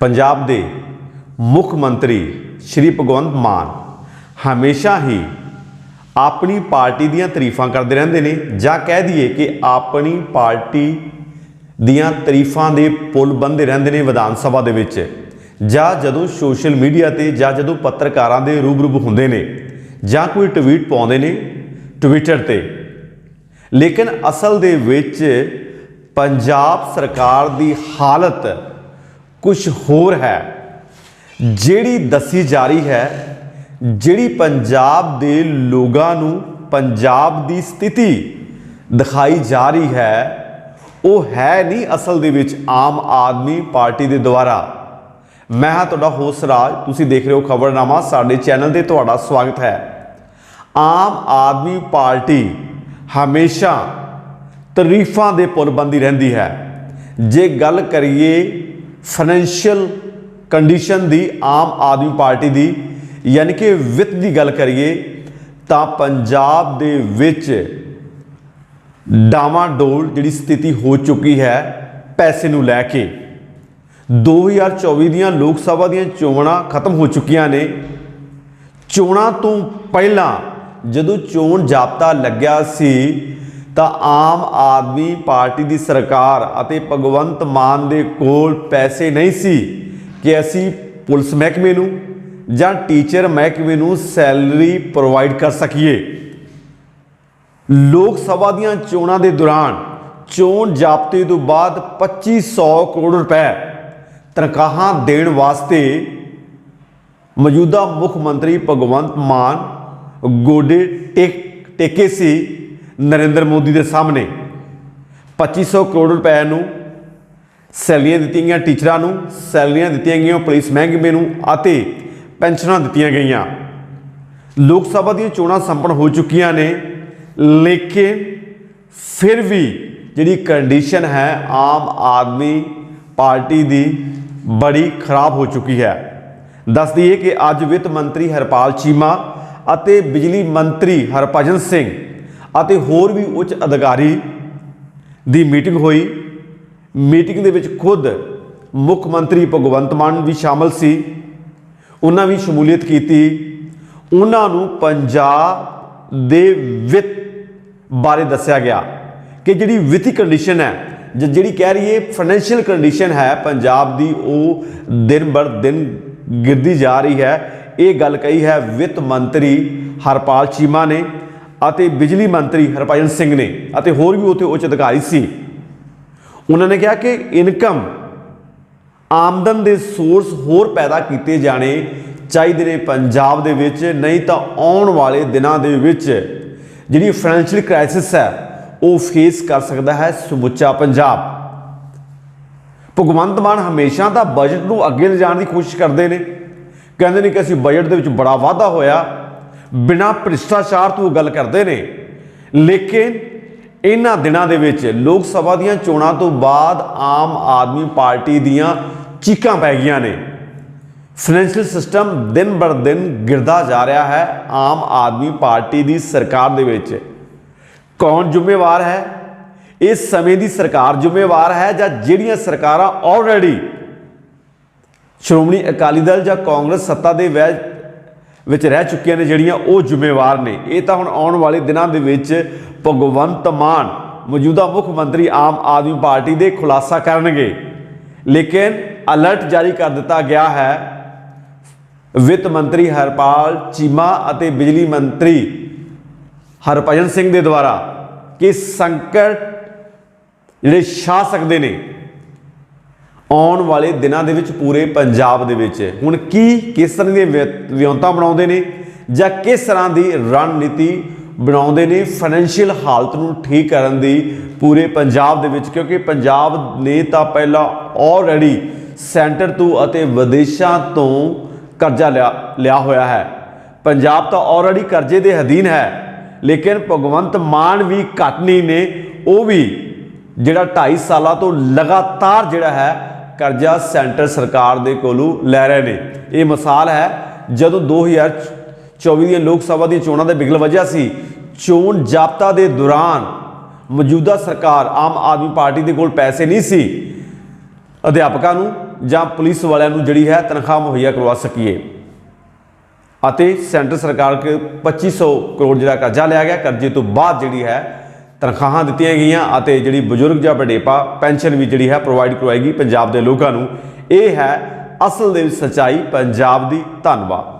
ਪੰਜਾਬ ਦੇ ਮੁੱਖ ਮੰਤਰੀ ਸ਼੍ਰੀ ਭਗਵੰਤ ਮਾਨ ਹਮੇਸ਼ਾ ਹੀ ਆਪਣੀ ਪਾਰਟੀ ਦੀਆਂ ਤਾਰੀਫਾਂ ਕਰਦੇ ਰਹਿੰਦੇ ਨੇ ਜਾਂ ਕਹਿ ਦਈਏ ਕਿ ਆਪਣੀ ਪਾਰਟੀ ਦੀਆਂ ਤਾਰੀਫਾਂ ਦੇ ਪੁਲ ਬੰਦੇ ਰਹਿੰਦੇ ਨੇ ਵਿਧਾਨ ਸਭਾ ਦੇ ਵਿੱਚ ਜਾਂ ਜਦੋਂ ਸੋਸ਼ਲ ਮੀਡੀਆ ਤੇ ਜਾਂ ਜਦੋਂ ਪੱਤਰਕਾਰਾਂ ਦੇ ਰੂਬਰੂ ਹੁੰਦੇ ਨੇ ਜਾਂ ਕੋਈ ਟਵੀਟ ਪਾਉਂਦੇ ਨੇ ਟਵਿੱਟਰ ਤੇ। ਲੇਕਿਨ ਅਸਲ ਦੇ ਵਿੱਚ ਪੰਜਾਬ ਸਰਕਾਰ ਦੀ ਹਾਲਤ ਕੁਝ ਹੋਰ ਹੈ, ਜਿਹੜੀ ਦੱਸੀ ਜਾ ਰਹੀ ਹੈ, ਜਿਹੜੀ ਪੰਜਾਬ ਦੇ ਲੋਕਾਂ ਨੂੰ ਪੰਜਾਬ ਦੀ ਸਥਿਤੀ ਦਿਖਾਈ ਜਾ ਰਹੀ ਹੈ, ਉਹ ਹੈ ਨਹੀਂ ਅਸਲ ਦੇ ਵਿੱਚ ਆਮ ਆਦਮੀ ਪਾਰਟੀ ਦੇ ਦੁਆਰਾ। ਮੈਂ ਹਾਂ ਤੁਹਾਡਾ ਹੋਸਟ ਰਾਜ, ਤੁਸੀਂ ਦੇਖ ਰਹੇ ਹੋ ਖਬਰਨਾਮਾ, ਸਾਡੇ ਚੈਨਲ ਤੇ ਤੁਹਾਡਾ ਸਵਾਗਤ ਹੈ। ਆਮ ਆਦਮੀ ਪਾਰਟੀ ਹਮੇਸ਼ਾ ਤਾਰੀਫਾਂ ਦੇ ਪੁਲ ਬੰਦੀ ਰਹਿੰਦੀ ਹੈ। ਜੇ ਗੱਲ ਕਰੀਏ ਫਾਈਨੈਂਸ਼ੀਅਲ ਕੰਡੀਸ਼ਨ ਦੀ ਆਮ ਆਦਮੀ ਪਾਰਟੀ ਦੀ, ਯਾਨੀ ਕਿ ਵਿੱਤ ਦੀ ਗੱਲ ਕਰੀਏ, ਤਾਂ ਪੰਜਾਬ ਦੇ ਵਿੱਚ ਡਾਮਾਡੋਲ ਜਿਹੜੀ ਸਥਿਤੀ ਹੋ ਚੁੱਕੀ ਹੈ ਪੈਸੇ ਨੂੰ ਲੈ ਕੇ। 2024 ਦੀਆਂ ਲੋਕ ਸਭਾ ਦੀਆਂ ਚੋਣਾਂ ਖਤਮ ਹੋ ਚੁੱਕੀਆਂ ਨੇ। ਚੋਣਾਂ ਤੋਂ ਪਹਿਲਾਂ ਜਦੋਂ ਚੋਣ ਜਾਬਤਾ ਲੱਗਿਆ ਸੀ ਤਾਂ ਆਮ ਆਦਮੀ ਪਾਰਟੀ ਦੀ ਸਰਕਾਰ ਅਤੇ ਭਗਵੰਤ ਮਾਨ ਦੇ ਕੋਲ ਪੈਸੇ ਨਹੀਂ ਸੀ ਕਿ ਅਸੀਂ ਪੁਲਿਸ ਮਹਿਕਮੇ ਨੂੰ ਜਾਂ ਟੀਚਰ ਮਹਿਕਮੇ ਨੂੰ ਸੈਲਰੀ ਪ੍ਰੋਵਾਈਡ ਕਰ ਸਕੀਏ। ਲੋਕ ਸਭਾ ਦੀਆਂ ਚੋਣਾਂ ਦੇ ਦੌਰਾਨ ਚੋਣ ਜਾਬਤੇ ਤੋਂ ਬਾਅਦ 2500 ਕਰੋੜ ਰੁਪਏ ਤਨਖਾਹਾਂ ਦੇਣ ਵਾਸਤੇ ਮੌਜੂਦਾ ਮੁੱਖ ਮੰਤਰੀ ਭਗਵੰਤ ਮਾਨ ਗੋਡੇ ਟੇਕ ਟੇਕੇ ਸੀ। ਨਰਿੰਦਰ ਮੋਦੀ ਦੇ ਸਾਹਮਣੇ। 2500 ਕਰੋੜ ਰੁਪਏ ਨੂੰ ਸੈਲਰੀਆਂ ਦਿੱਤੀਆਂ ਗਈਆਂ ਟੀਚਰਾਂ ਨੂੰ, ਸੈਲਰੀਆਂ ਦਿੱਤੀਆਂ ਗਈਆਂ ਪੁਲਿਸ ਮਹਿਕਮੇ ਨੂੰ ਅਤੇ ਪੈਨਸ਼ਨਾਂ ਦਿੱਤੀਆਂ ਗਈਆਂ। ਲੋਕ ਸਭਾ ਦੀਆਂ ਚੋਣਾਂ ਸੰਪन्न ਹੋ ਚੁੱਕੀਆਂ ਨੇ, ਲੇਕਿਨ ਫਿਰ ਵੀ ਜਿਹੜੀ ਕੰਡੀਸ਼ਨ ਹੈ, ਆਮ ਆਦਮੀ ਪਾਰਟੀ ਦੀ ਬੜੀ ਖਰਾਬ ਹੋ ਚੁੱਕੀ ਹੈ। ਦੱਸ ਦਈਏ ਕਿ ਅੱਜ ਵਿੱਤ ਮੰਤਰੀ ਹਰਪਾਲ ਚੀਮਾ ਅਤੇ ਬਿਜਲੀ ਮੰਤਰੀ ਹਰਭਜਨ ਸਿੰਘ ਅਤੇ ਹੋਰ ਵੀ ਉੱਚ ਅਧਿਕਾਰੀ ਦੀ ਮੀਟਿੰਗ ਹੋਈ। ਮੀਟਿੰਗ ਦੇ ਵਿੱਚ ਖੁਦ ਮੁੱਖ ਮੰਤਰੀ ਭਗਵੰਤ ਮਾਨ ਵੀ ਸ਼ਾਮਲ ਸੀ। ਉਹਨਾਂ ਵੀ ਸ਼ਮੂਲੀਅਤ ਕੀਤੀ। ਉਹਨਾਂ ਨੂੰ ਪੰਜਾਬ ਦੇ ਵਿੱਤ ਬਾਰੇ ਦੱਸਿਆ ਗਿਆ ਕਿ ਜਿਹੜੀ ਵਿੱਤੀ ਕੰਡੀਸ਼ਨ ਹੈ ਜਿਹੜੀ ਕਹਿ ਰਹੀ ਹੈ ਫਾਈਨੈਂਸ਼ੀਅਲ ਕੰਡੀਸ਼ਨ ਹੈ ਪੰਜਾਬ ਦੀ, ਉਹ ਦਿਨ ਬਰ ਦਿਨ ਗਿਰਦੀ ਜਾ ਰਹੀ ਹੈ। ਇਹ ਗੱਲ ਕਹੀ ਹੈ ਵਿੱਤ ਮੰਤਰੀ ਹਰਪਾਲ ਚੀਮਾ ਨੇ। ਅਤੇ ਬਿਜਲੀ ਮੰਤਰੀ ਹਰਭਜਨ ਸਿੰਘ ਨੇ ਅਤੇ ਹੋਰ ਵੀ ਉੱਥੇ ਉੱਚ ਅਧਿਕਾਰੀ ਸੀ। ਉਹਨਾਂ ਨੇ ਕਿਹਾ ਕਿ ਇਨਕਮ ਆਮਦਨ ਦੇ ਸੋਰਸ ਹੋਰ ਪੈਦਾ ਕੀਤੇ ਜਾਣੇ ਚਾਹੀਦੇ ਨੇ ਪੰਜਾਬ ਦੇ ਵਿੱਚ, ਨਹੀਂ ਤਾਂ ਆਉਣ ਵਾਲੇ ਦਿਨਾਂ ਦੇ ਵਿੱਚ। ਜਿਹੜੀ ਫਾਈਨੈਂਸ਼ੀਅਲ ਕ੍ਰਾਈਸਿਸ ਹੈ, ਉਹ ਫੇਸ ਕਰ ਸਕਦਾ ਹੈ ਸਮੁੱਚਾ ਪੰਜਾਬ। ਭਗਵੰਤ ਮਾਨ ਹਮੇਸ਼ਾ ਤਾਂ ਬਜਟ ਨੂੰ ਅੱਗੇ ਲਿਜਾਣ ਦੀ ਕੋਸ਼ਿਸ਼ ਕਰਦੇ ਨੇ। ਕਹਿੰਦੇ ਨੇ ਕਿ ਅਸੀਂ ਬਜਟ ਦੇ ਵਿੱਚ ਬੜਾ ਵਾਧਾ ਹੋਇਆ। ਬਿਨਾਂ ਭ੍ਰਿਸ਼ਟਾਚਾਰ ਤੋਂ ਗੱਲ ਕਰਦੇ ਨੇ। ਲੇਕਿਨ ਇਹਨਾਂ ਦਿਨਾਂ ਦੇ ਵਿੱਚ ਲੋਕ ਸਭਾ ਦੀਆਂ ਚੋਣਾਂ ਤੋਂ ਬਾਅਦ ਆਮ ਆਦਮੀ ਪਾਰਟੀ ਦੀਆਂ ਚੀਕਾਂ ਪੈ ਗਈਆਂ ਨੇ। ਫਾਈਨੈਂਸ਼ੀਅਲ ਸਿਸਟਮ ਦਿਨ ਬਰ ਦਿਨ ਗਿਰਦਾ ਜਾ ਰਿਹਾ ਹੈ ਆਮ ਆਦਮੀ ਪਾਰਟੀ ਦੀ ਸਰਕਾਰ ਦੇ ਵਿੱਚ। ਕੌਣ ਜ਼ਿੰਮੇਵਾਰ ਹੈ? ਇਸ ਸਮੇਂ ਦੀ ਸਰਕਾਰ ਜ਼ਿੰਮੇਵਾਰ ਹੈ ਜਾਂ ਜਿਹੜੀਆਂ ਸਰਕਾਰਾਂ ਆਲਰੇਡੀ ਸ਼੍ਰੋਮਣੀ ਅਕਾਲੀ ਦਲ ਜਾਂ ਕਾਂਗਰਸ ਸੱਤਾ ਦੇ ਵੈ- ਵਿੱਚ ਰਹਿ ਚੁੱਕੀਆਂ ਨੇ ਜਿਹੜੀਆਂ ਉਹ ਜ਼ਿੰਮੇਵਾਰ ਨੇ। ਇਹ ਤਾਂ ਹੁਣ ਆਉਣ ਵਾਲੇ ਦਿਨਾਂ ਦੇ ਵਿੱਚ ਭਗਵੰਤ ਮਾਨ ਮੌਜੂਦਾ ਮੁੱਖ ਮੰਤਰੀ ਆਮ ਆਦਮੀ ਪਾਰਟੀ ਦੇ ਖੁਲਾਸਾ ਕਰਨਗੇ। ਲੇਕਿਨ ਅਲਰਟ ਜਾਰੀ ਕਰ ਦਿੱਤਾ ਗਿਆ ਹੈ। ਵਿੱਤ ਮੰਤਰੀ ਹਰਪਾਲ ਚੀਮਾ ਅਤੇ ਬਿਜਲੀ ਮੰਤਰੀ ਹਰਭਜਨ ਸਿੰਘ ਦੇ ਦੁਆਰਾ ਕਿ ਸੰਕਟ ਜਿਹੜੇ ਛਾ ਸਕਦੇ ਨੇ। ਆਉਣ ਵਾਲੇ ਦਿਨਾਂ ਦੇ ਵਿੱਚ ਪੂਰੇ ਪੰਜਾਬ ਦੇ ਵਿੱਚ। ਹੁਣ ਕੀ ਕਿਸ ਤਰ੍ਹਾਂ ਦੀਆਂ ਵਿ- ਵਿਉਂਤਾਂ ਬਣਾਉਂਦੇ ਨੇ ਜਾਂ ਕਿਸ ਤਰ੍ਹਾਂ ਦੀ ਰਣਨੀਤੀ ਬਣਾਉਂਦੇ ਨੇ ਫਾਈਨੈਂਸ਼ੀਅਲ ਹਾਲਤ ਨੂੰ ਠੀਕ ਕਰਨ ਦੀ ਪੂਰੇ ਪੰਜਾਬ ਦੇ ਵਿੱਚ? ਕਿਉਂਕਿ ਪੰਜਾਬ ਨੇ ਤਾਂ ਪਹਿਲਾਂ ਆਲਰੇਡੀ ਸੈਂਟਰ ਤੋਂ ਅਤੇ ਵਿਦੇਸ਼ਾਂ ਤੋਂ ਕਰਜ਼ਾ ਲਿਆ ਲਿਆ ਹੋਇਆ ਹੈ। ਪੰਜਾਬ ਤਾਂ ਆਲਰੇਡੀ ਕਰਜ਼ੇ ਦੇ ਅਧੀਨ ਹੈ, ਲੇਕਿਨ ਭਗਵੰਤ ਮਾਨ ਵੀ ਘੱਟ ਨਹੀਂ ਨੇ। ਉਹ ਵੀ ਜਿਹੜਾ 2.5 ਸਾਲਾਂ ਤੋਂ ਲਗਾਤਾਰ ਜਿਹੜਾ ਹੈ ਕਰਜ਼ਾ ਸੈਂਟਰ ਸਰਕਾਰ ਦੇ ਕੋਲੋਂ ਲੈ ਰਹੇ ਨੇ। ਇਹ ਮਿਸਾਲ ਹੈ, ਜਦੋਂ 2024 ਦੀਆਂ ਲੋਕ ਸਭਾ ਦੀਆਂ ਚੋਣਾਂ ਦਾ ਬਿਗਲ ਵਜ੍ਹਾ ਸੀ, ਚੋਣ ਜਾਬਤਾ ਦੇ ਦੌਰਾਨ ਮੌਜੂਦਾ ਸਰਕਾਰ ਆਮ ਆਦਮੀ ਪਾਰਟੀ ਦੇ ਕੋਲ ਪੈਸੇ ਨਹੀਂ ਸੀ। ਅਧਿਆਪਕਾਂ ਨੂੰ ਜਾਂ ਪੁਲਿਸ ਵਾਲਿਆਂ ਨੂੰ ਜਿਹੜੀ ਹੈ ਤਨਖਾਹ ਮੁਹੱਈਆ ਕਰਵਾ ਸਕੀਏ। ਅਤੇ ਸੈਂਟਰ ਸਰਕਾਰ ਕੇ 2500 ਕਰੋੜ ਜਿਹੜਾ ਕਰਜ਼ਾ ਲਿਆ ਗਿਆ, ਕਰਜ਼ੇ ਤੋਂ ਬਾਅਦ ਜਿਹੜੀ ਹੈ ਤਨਖਾਹਾਂ ਦਿੱਤੀਆਂ ਗਈਆਂ ਅਤੇ ਜਿਹੜੀ ਬਜ਼ੁਰਗ ਜਾਂ ਵਡੇਪਾ ਪੈਨਸ਼ਨ ਵੀ ਜਿਹੜੀ ਹੈ ਪ੍ਰੋਵਾਈਡ ਕਰਵਾਏਗੀ ਪੰਜਾਬ ਦੇ ਲੋਕਾਂ ਨੂੰ, ਇਹ ਹੈ ਅਸਲ ਦੇ ਵਿੱਚ ਸੱਚਾਈ, ਪੰਜਾਬ ਦੀ ਧੰਨਵਾਦ।